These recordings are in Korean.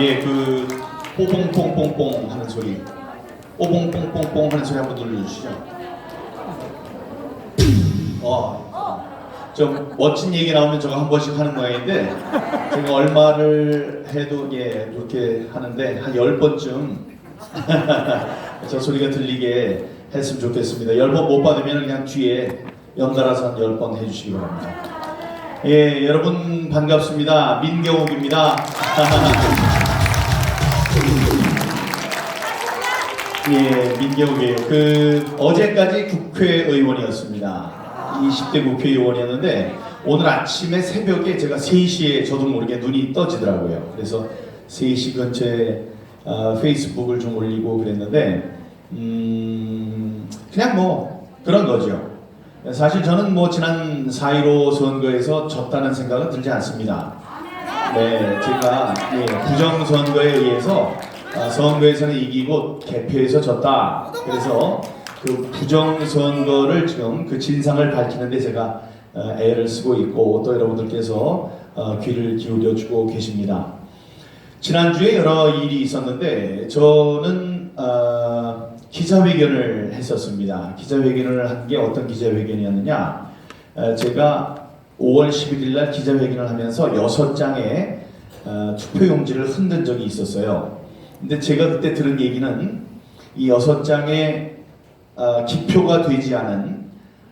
예, 그 뽀뽕뽕뽕뽕 하는 소리. 뽀뽕뽕뽕뽕 하는 소리 한번 들려주시죠. 어, 좀 멋진 얘기 나오면 저거 한 번씩 하는 모양인데 제가 얼마를 해도 예 그렇게 하는데 한 열 번쯤 저 소리가 들리게 했으면 좋겠습니다. 열 번 못 받으면 그냥 뒤에 연달아서 한 열 번 해주시기 바랍니다. 예, 여러분 반갑습니다. 민경욱입니다. 예, 민경욱이에요. 그 어제까지 국회의원이었습니다. 20대 국회의원이었는데 오늘 아침에 새벽에 제가 3시에 저도 모르게 눈이 떠지더라고요. 그래서 3시 근처에 어, 페이스북을 좀 올리고 그랬는데 음, 그냥 뭐 그런 거죠. 사실 저는 뭐 지난 4.15 선거에서 졌다는 생각은 들지 않습니다. 네, 제가 예, 부정선거에 의해서 아, 선거에서는 이기고 개표에서 졌다. 그래서 그 부정선거를 지금 그 진상을 밝히는데 제가 어, 애를 쓰고 있고 또 여러분들께서 어, 귀를 기울여주고 계십니다. 지난주에 여러 일이 있었는데 저는 어, 기자회견을 했었습니다. 기자회견을 한 게 어떤 기자회견이었느냐? 어, 제가 5월 11일 날 기자회견을 하면서 여섯 장의 어, 투표용지를 흔든 적이 있었어요. 근데 제가 그때 들은 얘기는 이 여섯 장의 어, 기표가 되지 않은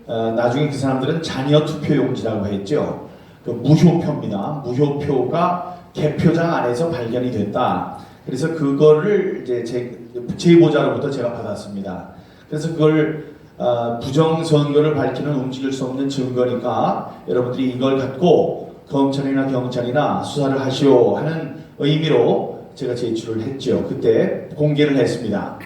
어, 나중에 그 사람들은 잔여 투표용지라고 했죠. 그 무효표입니다. 무효표가 개표장 안에서 발견이 됐다. 그래서 그거를 이제 제 제보자로부터 제가 받았습니다. 그래서 그걸 어, 부정선거를 밝히는 움직일 수 없는 증거니까 여러분들이 이걸 갖고 검찰이나 경찰이나 수사를 하시오 하는 의미로 제가 제출을 했죠. 그때 공개를 했습니다.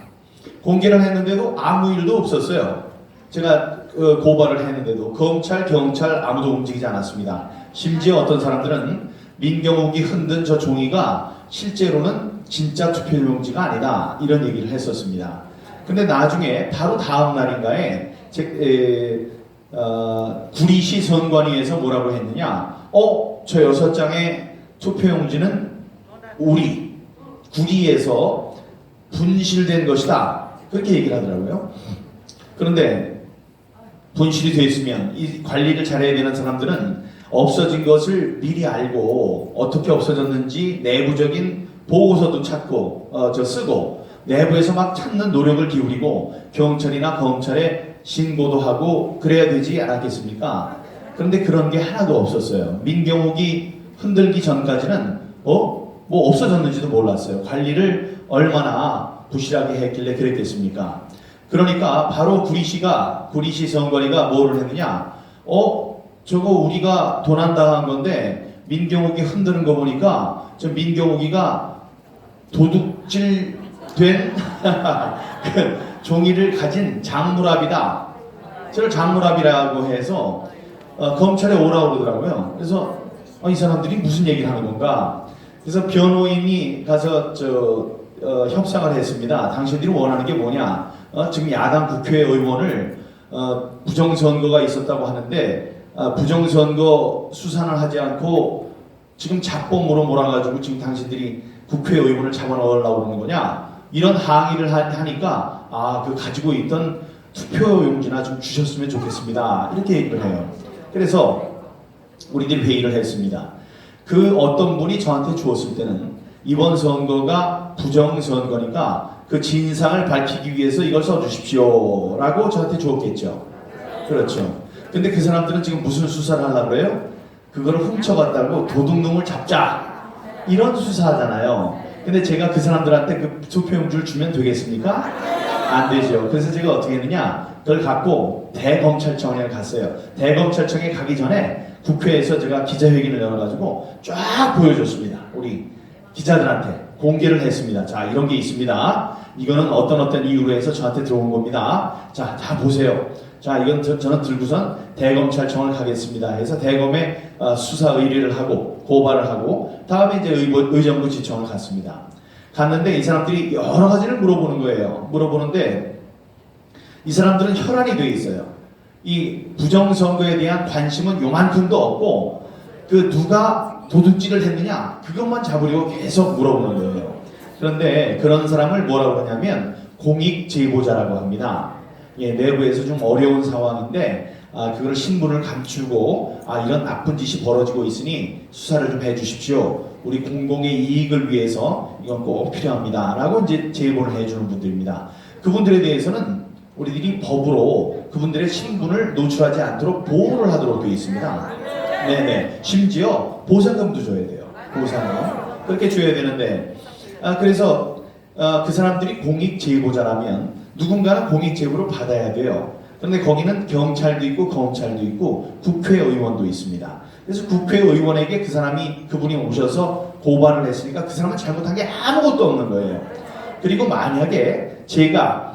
공개를 했는데도 아무 일도 없었어요. 제가 그 고발을 했는데도 검찰, 경찰 아무도 움직이지 않았습니다. 심지어 어떤 사람들은 민경욱이 흔든 저 종이가 실제로는 진짜 투표용지가 아니다 이런 얘기를 했었습니다. 근데 나중에 바로 다음 날인가에 제, 에, 어, 구리시 선관위에서 뭐라고 했느냐? 어, 저 여섯 장의 투표용지는 우리 구리에서 분실된 것이다. 그렇게 얘기를 하더라고요. 그런데 분실이 됐으면 이 관리를 잘해야 되는 사람들은 없어진 것을 미리 알고 어떻게 없어졌는지 내부적인 보고서도 찾고 어, 저 쓰고 내부에서 막 찾는 노력을 기울이고 경찰이나 검찰에 신고도 하고 그래야 되지 않았겠습니까? 그런데 그런 게 하나도 없었어요. 민경욱이 흔들기 전까지는 어? 뭐 없어졌는지도 몰랐어요. 관리를 얼마나 부실하게 했길래 그랬겠습니까? 그러니까 바로 구리시가 구리시 선관위가 뭐를 했느냐? 어 저거 우리가 도난당한 건데 민경욱이 흔드는 거 보니까 저 민경욱이가 도둑질 된 그 종이를 가진 장물압이다. 저를 장물압이라고 해서 어, 검찰에 오라고 그러더라고요. 그래서 어, 이 사람들이 무슨 얘기를 하는 건가? 그래서 변호인이 가서 저 어, 협상을 했습니다. 당신들이 원하는 게 뭐냐? 어, 지금 야당 국회의원을 어, 부정선거가 있었다고 하는데 어, 부정선거 수사를 하지 않고 지금 잡범으로 몰아가지고 지금 당신들이 국회의원을 잡아넣으려고 그러는 거냐? 이런 항의를 하, 하니까 아 그 가지고 있던 투표용지나 좀 주셨으면 좋겠습니다. 이렇게 얘기를 해요. 그래서 우리들이 회의를 했습니다. 그 어떤 분이 저한테 주었을 때는 이번 선거가 부정선거니까 그 진상을 밝히기 위해서 이걸 써주십시오. 라고 저한테 주었겠죠. 그렇죠. 근데 그 사람들은 지금 무슨 수사를 하려고 그래요? 그걸 훔쳐갔다고 도둑놈을 잡자. 이런 수사하잖아요. 근데 제가 그 사람들한테 그 투표용지를 주면 되겠습니까? 안 되죠. 그래서 제가 어떻게 했느냐? 그걸 갖고 대검찰청에 갔어요. 대검찰청에 가기 전에 국회에서 제가 기자회견을 열어가지고 쫙 보여줬습니다. 우리 기자들한테 공개를 했습니다. 자, 이런 게 있습니다. 이거는 어떤 어떤 이유로 해서 저한테 들어온 겁니다. 자, 다 보세요. 자, 이건 저, 저는 들고선 대검찰청을 가겠습니다. 해서 대검에 어, 수사 의뢰를 하고 고발을 하고 다음에 이제 의보, 의정부 지청을 갔습니다. 갔는데 이 사람들이 여러 가지를 물어보는 거예요. 물어보는데 이 사람들은 혈안이 돼 있어요. 이 부정선거에 대한 관심은 요만큼도 없고 그 누가 도둑질을 했느냐 그것만 잡으려고 계속 물어보는 거예요. 그런데 그런 사람을 뭐라고 하냐면 공익 제보자라고 합니다. 예, 내부에서 좀 어려운 상황인데 아, 그걸 신분을 감추고 아, 이런 나쁜 짓이 벌어지고 있으니 수사를 좀 해주십시오. 우리 공공의 이익을 위해서 이건 꼭 필요합니다라고 이제 제보를 해주는 분들입니다. 그분들에 대해서는 우리들이 법으로 그분들의 신분을 노출하지 않도록 보호를 하도록 되어 있습니다. 네네. 심지어 보상금도 줘야 돼요. 보상금. 그렇게 줘야 되는데, 아, 그래서 아, 그 사람들이 공익 제보자라면 누군가는 공익 제보를 받아야 돼요. 그런데 거기는 경찰도 있고 검찰도 있고 국회의원도 있습니다. 그래서 국회의원에게 그 사람이 그분이 오셔서 고발을 했으니까 그 사람은 잘못한 게 아무것도 없는 거예요. 그리고 만약에 제가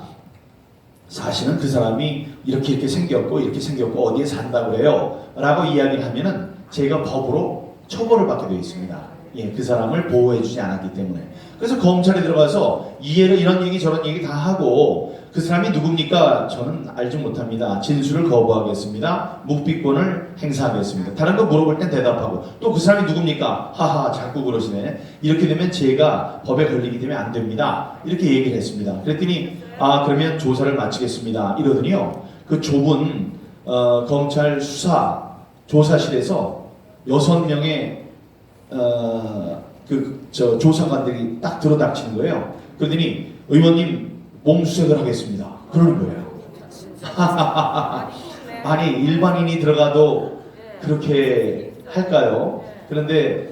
사실은 그 사람이 이렇게 이렇게 생겼고 이렇게 생겼고 어디에 산다고 해요 라고 이야기를 하면은 제가 법으로 처벌을 받게 되어 있습니다 예, 그 사람을 보호해주지 않았기 때문에. 그래서 검찰에 들어가서 이해를 이런 얘기 저런 얘기 다 하고 그 사람이 누굽니까? 저는 알지 못합니다. 진술을 거부하겠습니다. 묵비권을 행사하겠습니다. 다른 거 물어볼 땐 대답하고. 또 그 사람이 누굽니까? 하하 자꾸 그러시네. 이렇게 되면 제가 법에 걸리기 때문에 안 됩니다. 이렇게 얘기를 했습니다. 그랬더니 아 그러면 조사를 마치겠습니다. 이러더니요. 그 좁은 어, 검찰 수사 조사실에서 여섯 명의 어, 그 저 조사관들이 딱 들어닥치는 거예요 그러더니 의원님 몸수색을 하겠습니다 그러는 거예요 아니 일반인이 들어가도 그렇게 할까요? 그런데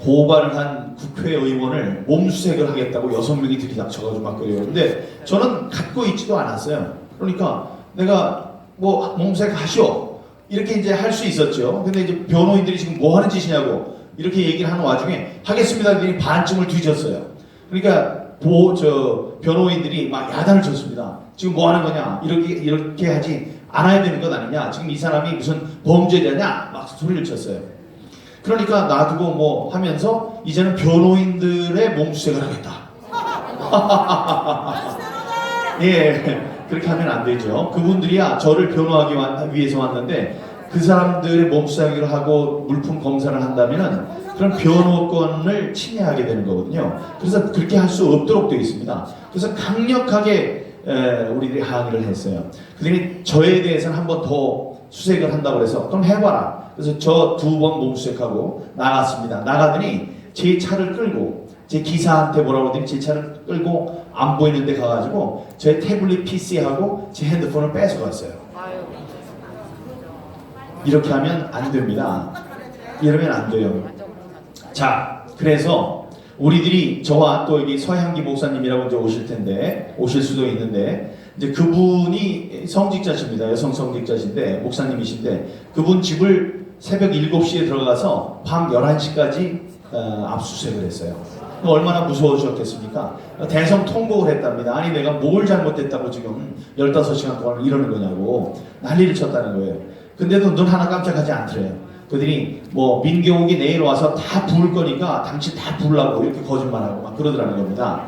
고발을 한 국회의원을 몸수색을 하겠다고 여섯 명이 들이닥쳐가지고 막 그래요. 근데 저는 갖고 있지도 않았어요. 그러니까 내가 뭐 몸수색 하시오 이렇게 이제 할 수 있었죠. 근데 이제 변호인들이 지금 뭐 하는 짓이냐고 이렇게 얘기를 하는 와중에 하겠습니다. 그랬더니 반쯤을 뒤졌어요. 그러니까 보 저 변호인들이 막 야단을 쳤습니다. 지금 뭐 하는 거냐? 이렇게 이렇게 하지 않아야 되는 것 아니냐? 지금 이 사람이 무슨 범죄자냐? 막 소리를 쳤어요. 그러니까 놔두고 뭐 하면서 이제는 변호인들의 몸수색을 하겠다. 예, 그렇게 하면 안 되죠. 그분들이야 저를 변호하기 와- 위해서 왔는데 그 사람들의 몸수색을 하고 물품 검사를 한다면은 그런 변호권을 침해하게 되는 거거든요. 그래서 그렇게 할 수 없도록 되어 있습니다. 그래서 강력하게 에, 우리들이 항의를 했어요. 그들이 저에 대해서는 한 번 더 수색을 한다고 그래서 그럼 해봐라. 그래서 저 두 번 몸수색하고 나갔습니다. 나가더니 제 차를 끌고 제 기사한테 뭐라고 하더니 제 차를 끌고 안 보이는 데 가가지고 제 태블릿 PC하고 제 핸드폰을 뺏어갔어요. 이렇게 하면 안 됩니다. 이러면 안 돼요. 자, 그래서 우리들이 저와 또 여기 서향기 목사님이라고 이제 오실 텐데 오실 수도 있는데 이제 그분이 성직자십니다. 여성 성직자신데 목사님이신데 그분 집을 새벽 7시에 들어가서 밤 11시까지 어, 압수수색을 했어요. 그럼 얼마나 무서우셨겠습니까? 대성 통곡을 했답니다. 아니 내가 뭘 잘못했다고 지금 15시간 동안 이러는 거냐고 난리를 쳤다는 거예요. 근데도 눈 하나 깜짝하지 않더래요. 그들이 뭐 민경욱이 내일 와서 다 부을 거니까 당신 다 부으라고 이렇게 거짓말하고 막 그러더라는 겁니다.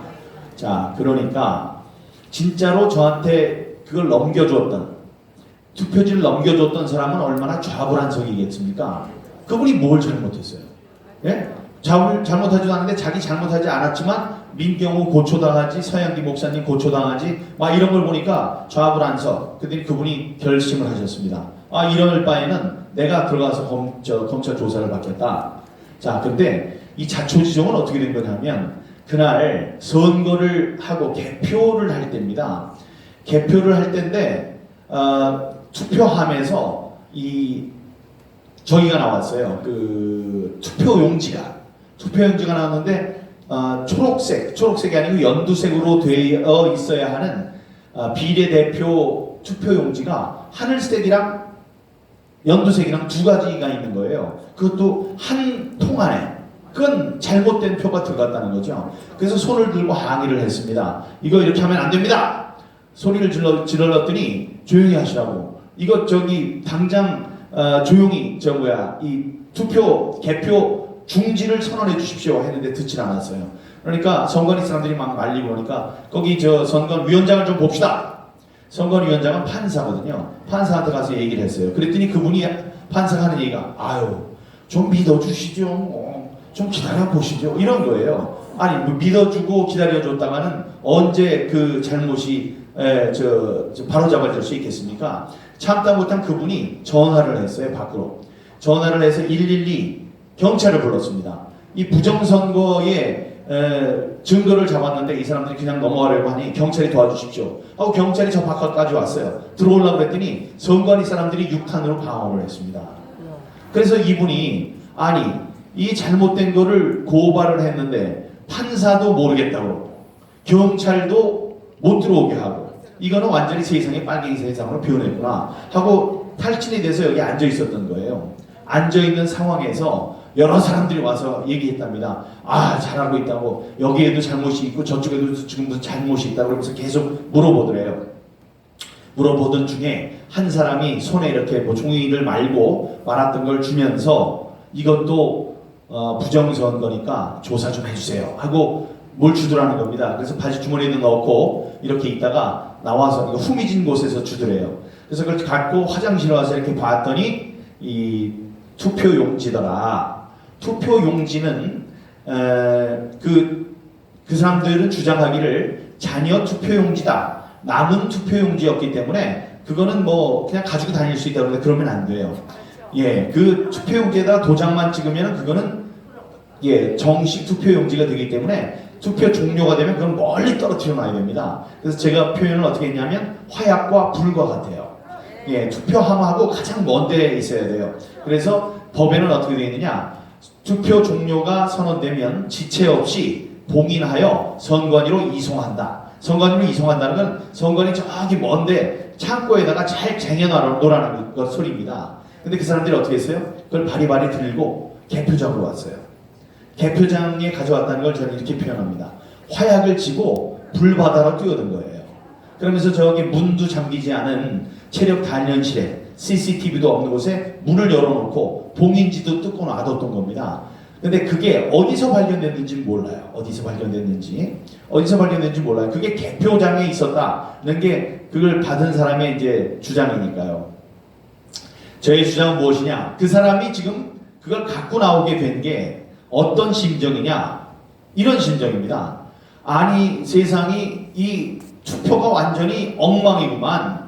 자, 그러니까 진짜로 저한테 그걸 넘겨줬던 투표지를 넘겨줬던 사람은 얼마나 좌불안석이겠습니까? 그분이 뭘 잘못했어요? 예? 잘못, 잘못하지도 않는데 자기 잘못하지 않았지만 민경우 고초당하지 서양기 목사님 고초당하지 막 이런 걸 보니까 좌불안석 그들이 그분이 결심을 하셨습니다. 아 이럴 바에는 내가 들어가서 검, 저, 검찰 조사를 받겠다. 자 근데 이 자초지종은 어떻게 된 거냐면 그날 선거를 하고 개표를 할 때입니다. 개표를 할 때인데 어, 투표함에서 이 저기가 나왔어요. 그 투표 용지가 투표 용지가 나왔는데 어, 초록색 초록색이 아니고 연두색으로 되어 있어야 하는 어, 비례대표 투표 용지가 하늘색이랑 연두색이랑 두 가지가 있는 거예요. 그것도 한 통 안에. 그건 잘못된 표가 들어갔다는 거죠. 그래서 손을 들고 항의를 했습니다. 이거 이렇게 하면 안 됩니다. 소리를 질러, 질렀더니 조용히 하시라고. 이거 저기 당장 어, 조용히 저 뭐야 이 투표 개표 중지를 선언해 주십시오 했는데 듣질 않았어요. 그러니까 선관위 사람들이 막 말리고 그러니까 거기 저 선관위원장을 좀 봅시다. 선관위원장은 판사거든요. 판사한테 가서 얘기를 했어요. 그랬더니 그분이 판사가 하는 얘기가 아유 좀 믿어주시죠. 어, 좀 기다려 보시죠. 이런 거예요. 아니 뭐 믿어주고 기다려줬다가는 언제 그 잘못이 에, 저, 저 바로 잡아질 수 있겠습니까? 참다 못한 그분이 전화를 했어요 밖으로. 전화를 해서 112 경찰을 불렀습니다. 이 부정선거에 에, 증거를 잡았는데 이 사람들이 그냥 넘어가려고 하니 경찰이 도와주십시오. 하고 경찰이 저 바깥까지 왔어요. 들어오려고 그랬더니 선관위 사람들이 6탄으로 방어를 했습니다. 그래서 이분이 아니 이 잘못된 거를 고발을 했는데 판사도 모르겠다고 경찰도 못 들어오게 하고 이거는 완전히 세상이 빨갱이 세상으로 변했구나 하고 탈진이 돼서 여기 앉아 있었던 거예요. 앉아 있는 상황에서 여러 사람들이 와서 얘기했답니다. 아 잘하고 있다고 여기에도 잘못이 있고 저쪽에도 지금 무슨 잘못이 있다고 그러면서 계속 물어보더래요. 물어보던 중에 한 사람이 손에 이렇게 뭐 종이를 말고 말았던 걸 주면서 이것도 어, 부정선거니까 조사 좀 해주세요 하고 뭘 주더라는 겁니다. 그래서 바지 주머니에 넣고 이렇게 있다가 나와서 이거 후미진 곳에서 주더래요. 그래서 그걸 갖고 화장실에 와서 이렇게 봤더니 이 투표 용지더라. 투표 용지는 그그 그 사람들은 주장하기를 자녀 투표 용지다. 남은 투표 용지였기 때문에 그거는 뭐 그냥 가지고 다닐 수 있다고 그러는데 그러면 안 돼요. 예, 그 투표 용지에다 도장만 찍으면 그거는 예, 정식 투표 용지가 되기 때문에 투표 종료가 되면 그건 멀리 떨어뜨려 놔야 됩니다. 그래서 제가 표현을 어떻게 했냐면 화약과 불과 같아요. 예, 투표함하고 가장 먼 데에 있어야 돼요. 그래서 법에는 어떻게 되어 있느냐? 투표 종료가 선언되면 지체 없이 봉인하여 선관위로 이송한다. 선관위로 이송한다는 건 선관위 저기 먼데 창고에다가 잘 쟁여놓으라는 것 소리입니다. 근데 그 사람들이 어떻게 했어요? 그걸 바리바리 들고 개표장으로 왔어요. 개표장에 가져왔다는 걸 저는 이렇게 표현합니다. 화약을 쥐고 불바다로 뛰어든 거예요. 그러면서 저기 문도 잠기지 않은 체력 단련실에 CCTV도 없는 곳에 문을 열어놓고 봉인지도 뜯고 놔뒀던 겁니다. 근데 그게 어디서 발견됐는지 몰라요. 어디서 발견됐는지. 어디서 발견됐는지 몰라요. 그게 개표장에 있었다는 게 그걸 받은 사람의 이제 주장이니까요. 저의 주장은 무엇이냐? 그 사람이 지금 그걸 갖고 나오게 된 게 어떤 심정이냐? 이런 심정입니다. 아니, 세상이 이 투표가 완전히 엉망이구만.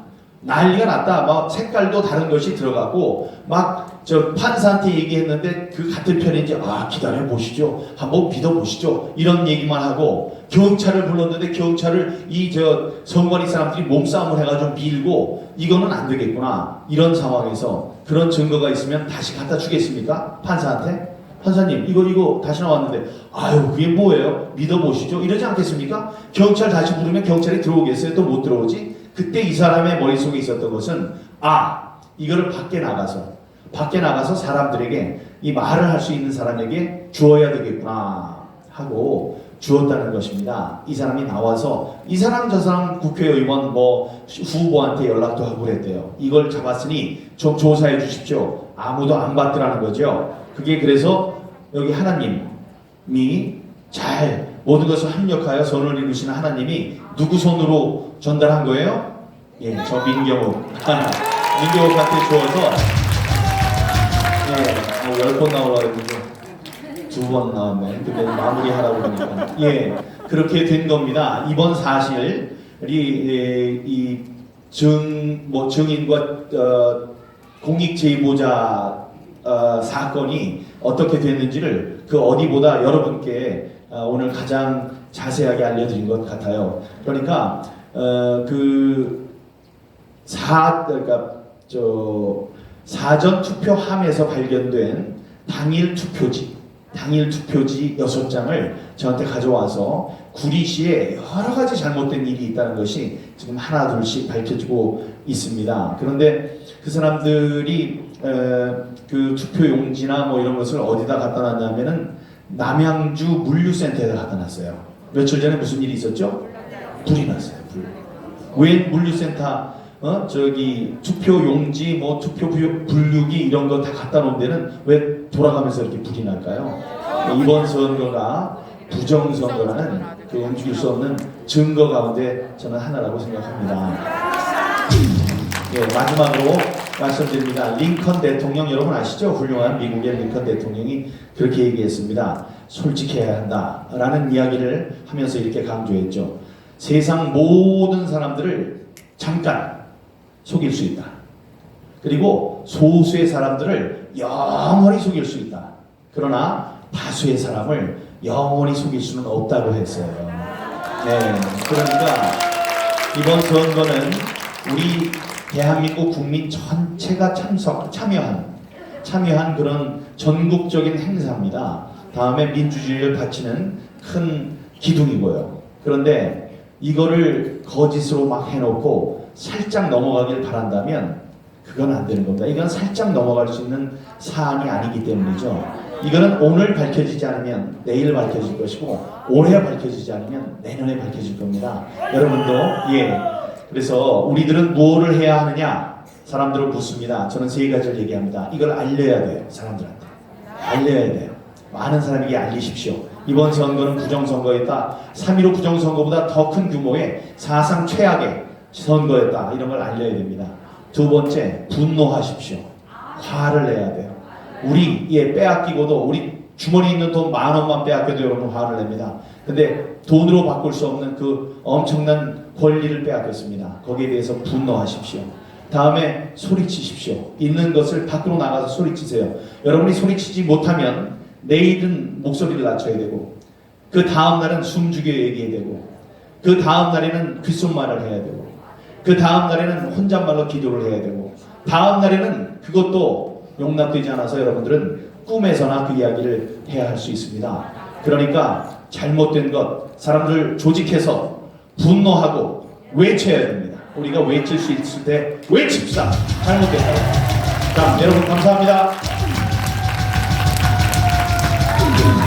난리가 났다. 막 색깔도 다른 것이 들어가고 막 저 판사한테 얘기했는데 그 같은 편인지 아 기다려 보시죠. 한번 믿어 보시죠. 이런 얘기만 하고 경찰을 불렀는데 경찰을 이 저 선관위 사람들이 몸싸움을 해가지고 밀고 이거는 안 되겠구나. 이런 상황에서 그런 증거가 있으면 다시 갖다 주겠습니까? 판사한테? 판사님 이거 이거 다시 나왔는데 아유 그게 뭐예요? 믿어보시죠 이러지 않겠습니까? 경찰 다시 부르면 경찰이 들어오겠어요? 또 못 들어오지? 그때 이 사람의 머릿속에 있었던 것은 아 이거를 밖에 나가서 밖에 나가서 사람들에게 이 말을 할 수 있는 사람에게 주어야 되겠구나 하고 주었다는 것입니다. 이 사람이 나와서 이 사람 저 사람 국회의원 뭐 후보한테 연락도 하고 그랬대요. 이걸 잡았으니 좀 조사해 주십시오. 아무도 안 받더라는 거죠. 그게 그래서 여기 하나님이 잘 모든 것을 합력하여 선을 이루시는 하나님이 누구 손으로 전달한 거예요? 예, 저 민경욱. 민경욱한테 주어서 예, 뭐 열번 나오라 했는데 두 번 나왔네. 근데 마무리하라고 그러니까. 예, 그렇게 된 겁니다. 이번 사실이 이증 뭐 증인과 어, 공익 제보자 어, 사건이 어떻게 됐는지를 그 어디보다 여러분께 어, 오늘 가장 자세하게 알려드린 것 같아요. 그러니까 어, 그사 그러니까 저 사전 투표함에서 발견된 당일 투표지, 당일 투표지 여섯 장을 저한테 가져와서 구리시에 여러 가지 잘못된 일이 있다는 것이 지금 하나 둘씩 밝혀지고 있습니다. 그런데 그 사람들이 에, 그 투표 용지나 뭐 이런 것을 어디다 갖다 놨냐면은 남양주 물류센터에다 갖다 놨어요. 며칠 전에 무슨 일이 있었죠? 불이 났어요. 불. 왜 물류센터 어 저기 투표 용지 뭐 투표 분류기 이런 거 다 갖다 놓은 데는 왜 돌아가면서 이렇게 불이 날까요? 이번 선거가 부정 선거라는 그 움직일 수 없는 증거 가운데 저는 하나라고 생각합니다. 예, 마지막으로 말씀드립니다. 링컨 대통령 여러분 아시죠? 훌륭한 미국의 링컨 대통령이 그렇게 얘기했습니다. 솔직해야 한다 라는 이야기를 하면서 이렇게 강조했죠. 세상 모든 사람들을 잠깐 속일 수 있다. 그리고 소수의 사람들을 영원히 속일 수 있다. 그러나 다수의 사람을 영원히 속일 수는 없다고 했어요. 네, 그러니까 이번 선거는 우리 대한민국 국민 전체가 참석, 참여한, 참여한 그런 전국적인 행사입니다. 다음에 민주주의를 바치는 큰 기둥이고요. 그런데 이거를 거짓으로 막 해놓고 살짝 넘어가길 바란다면 그건 안 되는 겁니다. 이건 살짝 넘어갈 수 있는 사안이 아니기 때문이죠. 이거는 오늘 밝혀지지 않으면 내일 밝혀질 것이고 올해 밝혀지지 않으면 내년에 밝혀질 겁니다. 여러분도 예. 그래서 우리들은 무엇을 해야 하느냐? 사람들을 묻습니다. 저는 세 가지를 얘기합니다. 이걸 알려야 돼요. 사람들한테. 알려야 돼요. 많은 사람에게 알리십시오. 이번 선거는 부정선거였다. 3.15 부정선거보다 더 큰 규모의 사상 최악의 선거였다. 이런 걸 알려야 됩니다. 두 번째, 분노하십시오. 화를 내야 돼요. 우리 예 빼앗기고도 우리 주머니 있는 돈 만 원만 빼앗겨도 여러분 화를 냅니다. 근데 돈으로 바꿀 수 없는 그 엄청난 권리를 빼앗겼습니다. 거기에 대해서 분노하십시오. 다음에 소리치십시오. 있는 것을 밖으로 나가서 소리치세요. 여러분이 소리치지 못하면 내일은 목소리를 낮춰야 되고 그 다음 날은 숨죽여 얘기해야 되고 그 다음 날에는 귓속말을 해야 되고 그 다음 날에는 혼잣말로 기도를 해야 되고 다음 날에는 그것도 용납되지 않아서 여러분들은 꿈에서나 그 이야기를 해야 할 수 있습니다. 그러니까 잘못된 것, 사람들 조직해서 분노하고 외쳐야 됩니다. 우리가 외칠 수 있을 때 외칩사 잘못됐다고. 자, 여러분 감사합니다.